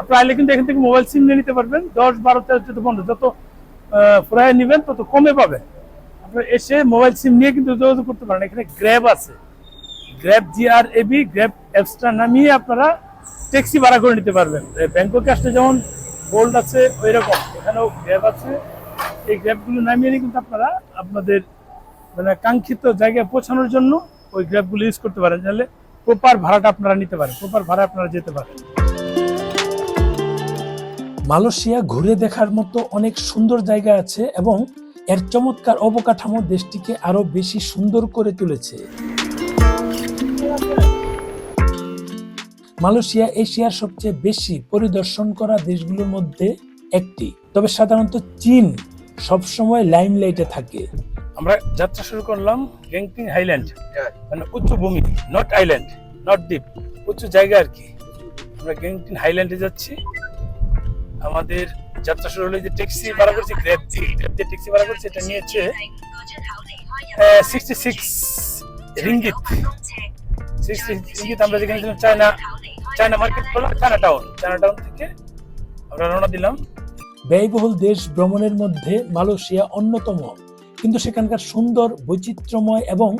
আপনারা আইলে কিন্তু এখান থেকে মোবাইল সিম নিয়ে নিতে পারবেন। দশ, বারো, তেরো, চোদ্দ, পনেরো, যত ফুরাই নেবেন, তত কমে পাবেন আপনারা এসে মোবাইল সিম নিয়ে কিন্তু যোগাযোগ করতে পারেন। এখানে গ্র্যাব আছে। গ্র্যাব জিআর এবি গ্র্যাব অ্যাপসটা নামিয়ে আপনারা ট্যাক্সি ভাড়া করে নিতে পারবেন। ব্যাংককে আসলে যেমন গোল্ড আছে ওই রকম এখানেও গ্র্যাব আছে। এই গ্র্যাবগুলো নামিয়ে নিয়ে কিন্তু আপনারা আপনাদের মানে কাঙ্ক্ষিত জায়গায় পৌঁছানোর জন্য ওই গ্র্যাবগুলো ইউজ করতে পারেন। তাহলে প্রপার ভাড়াটা আপনারা নিতে পারেন। প্রপার ভাড়া আপনারা যেতে পারেন। মালয়েশিয়া ঘুরে দেখার মতো অনেক সুন্দর জায়গা আছে এবং এর চমৎকার অবকাঠামো দেশটিকে আরও বেশি সুন্দর করে তুলেছে। মালয়েশিয়া এশিয়ার সবচেয়ে বেশি পরিদর্শন করা দেশগুলোর মধ্যে একটি। তবে সাধারণত চীন সবসময় লাইমলাইটে থাকে। আমরা যাত্রা শুরু করলাম গ্যাংটিং হাইল্যান্ড মানে উচ্চভূমি নট আইল্যান্ড নট দ্বীপ উচ্চ জায়গা আর কি। আমরা গ্যাংটিং হাইল্যান্ডে যাচ্ছি। আমাদের যাত্রা শুরু হলো যে ট্যাক্সি ভাড়া করছি গ্র্যাব দিয়ে গ্র্যাব দিয়ে ট্যাক্সি ভাড়া করছি এটা নিয়েছে sixty six ringgit sixty ringgit আমরা যেখানে ছিলাম চায়না চায়না মার্কেট বললাম চায়না টাউন চায়না টাউন থেকে আমরা রওনা দিলাম। ব্যয়বহুল দেশ ভ্রমণের মধ্যে মালয়েশিয়া অন্যতম। কিন্তু সেখানকার সুন্দর বৈচিত্র্যময় এবং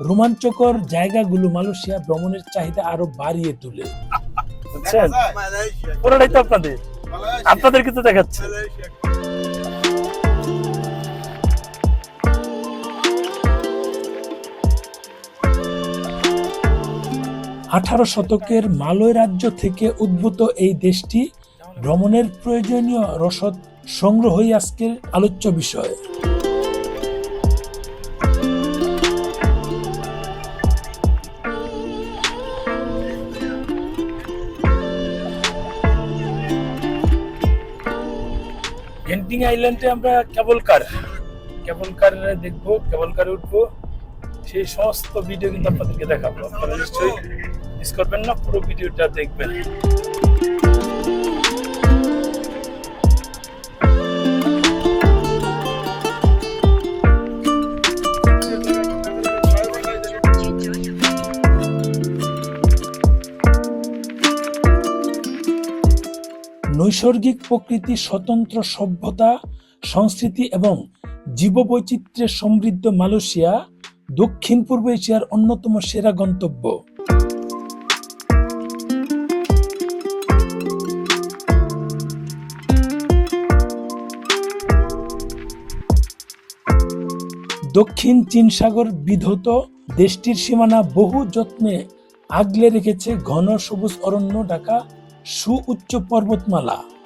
রোমাঞ্চকর জায়গাগুলো মালয়েশিয়া ভ্রমণের চাহিদা আরও বাড়িয়ে তোলে। পুরোটাই তো আপনাদের. আপনাদেরকে তো দেখাচ্ছে। আঠারো শতকের মালয় রাজ্য থেকে উদ্ভূত এই দেশটি ভ্রমণের প্রয়োজনীয় রসদ সংগ্রহই আজকের আলোচ্য বিষয়। গেন্টিং আইল্যান্ডে আমরা কেবল কার কেবল কার দেখব, কেবল কারে উঠবো, সেই সমস্ত ভিডিও কিন্তু আপনাদেরকে দেখাবো। আপনারা নিশ্চয়ই মিস করবেন না, পুরো ভিডিওটা দেখবেন। নৈসর্গিক প্রকৃতি স্বতন্ত্র সভ্যতা, সংস্কৃতি এবং জীববৈচিত্র্যে সমৃদ্ধ মালয়েশিয়া, দক্ষিণ পূর্ব এশিয়ার অন্যতম সেরা গন্তব্য। দক্ষিণ চীন সাগর বিধত দেশটির সীমানা বহু যত্নে আগলে রেখেছে ঘন সবুজ অরণ্য ঢাকা সুউচ্চ পর্বতমালা।